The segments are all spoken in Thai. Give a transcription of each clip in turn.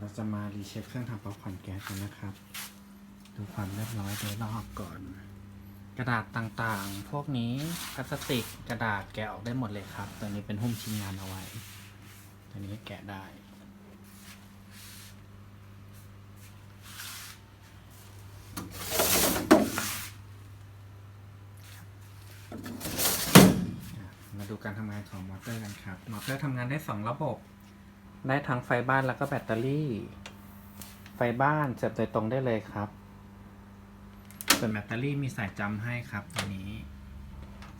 เราจะมารีเช็คเครื่องทำป๊อปคอร์นแก๊สกันนะครับ ดูความเรียบร้อยโดยรอบก่อน กระดาษต่างๆ พวกนี้พลาสติกกระดาษแกะออกได้หมดเลยครับ ตัวนี้เป็นหุ้มชิ้นงานเอาไว้ ตัวนี้แกะได้มาดูการทำงานของมอเตอร์กันครับ มอเตอร์ทำงานได้ 2 ระบบ ได้ทั้งไฟบ้านแล้วก็แบตเตอรี่ ไฟบ้านเสียบโดยตรงได้เลยครับ ส่วนแบตเตอรี่มีสายจำให้ครับตัวนี้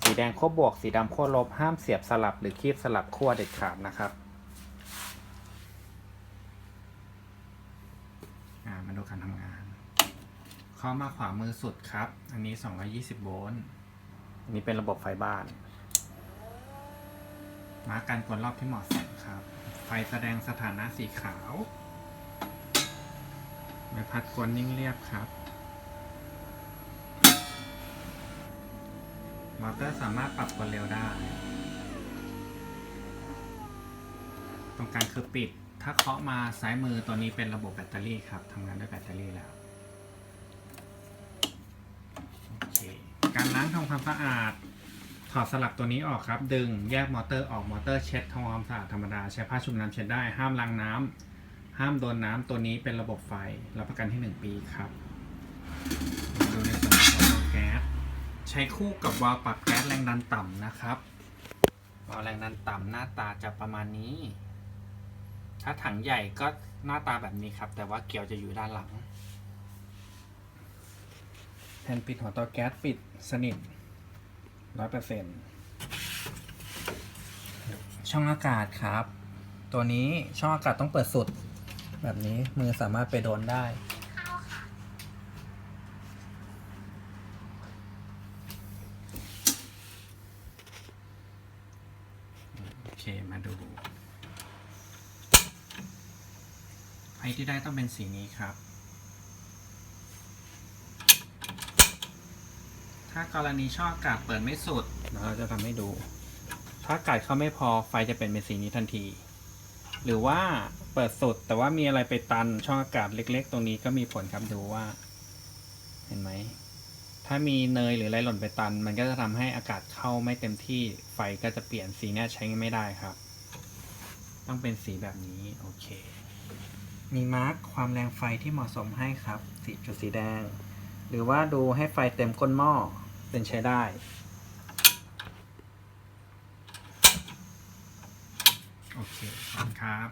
สีแดงขั้วบวก สีดำขั้วลบ ห้ามเสียบสลับหรือคีบสลับขั้วเด็ดขาดนะครับอ่ามาดูการทำงานเข้ามาขวามือสุดครับ อันนี้ 220 โวลต์อันนี้เป็นระบบไฟบ้าน มาร์กการกดรอบที่เหมาะสมครับไฟแสดงสถานะสีขาวใบพัดกวนนิ่งเรียบครับ มอเตอร์สามารถปรับความเร็วได้ ตรงกลางคือปิด ถ้าเคาะมาซ้ายมือตัวนี้เป็นระบบแบตเตอรี่ครับทำงานด้วยแบตเตอรี่แล้วการล้างทำความสะอาด ถอดสลักตัวนี้ออกครับ ดึงแยกมอเตอร์ออกมอเตอร์เช็ดทำความสะอาดธรรมดา ใช้ผ้าชุบน้ำเช็ดได้ห้ามล้างน้ำห้ามโดนน้ำตัวนี้เป็นระบบไฟรับประกันที่ 1 ปีครับมาดูในส่วนของวาล์วแก๊สใช้คู่กับวาล์วปรับแก๊สแรงดันต่ำนะครับวาล์วแรงดันต่ำหน้าตาจะประมาณนี้ ถ้าถังใหญ่ก็หน้าตาแบบนี้ครับ แต่ว่าเกลียวจะอยู่ด้านหลังแผ่นปิดหัวเตาแก๊สปิดสนิท ร้อยเปอร์เซ็นต์ช่องอากาศครับ ตัวนี้ช่องอากาศต้องเปิดสุด แบบนี้มือสามารถไปโดนได้ โอเคมาดูไฟที่ได้ต้องเป็นสีนี้ครับ ถ้ากรณีช่องอากาศเปิดไม่สุดเราจะทำให้ดู ถ้าอากาศเข้าไม่พอไฟจะเป็นเป็นสีนี้ทันที หรือว่าเปิดสุดแต่ว่ามีอะไรไปตันช่องอากาศเล็ก ๆ ตรงนี้ก็มีผลครับดูว่า เห็นไหม ถ้ามีเนยหรืออะไรหล่นไปตัน มันก็จะทำให้อากาศเข้าไม่เต็มที่ไฟก็จะเปลี่ยนสีเนี้ยใช้ไม่ได้ครับ ต้องเป็นสีแบบนี้โอเค มีมาร์กความแรงไฟที่เหมาะสมให้ครับสีจุดสีแดง หรือว่าดูให้ไฟเต็มก้นหม้อเป็นใช้ได้ โอเคขอบคุณครับ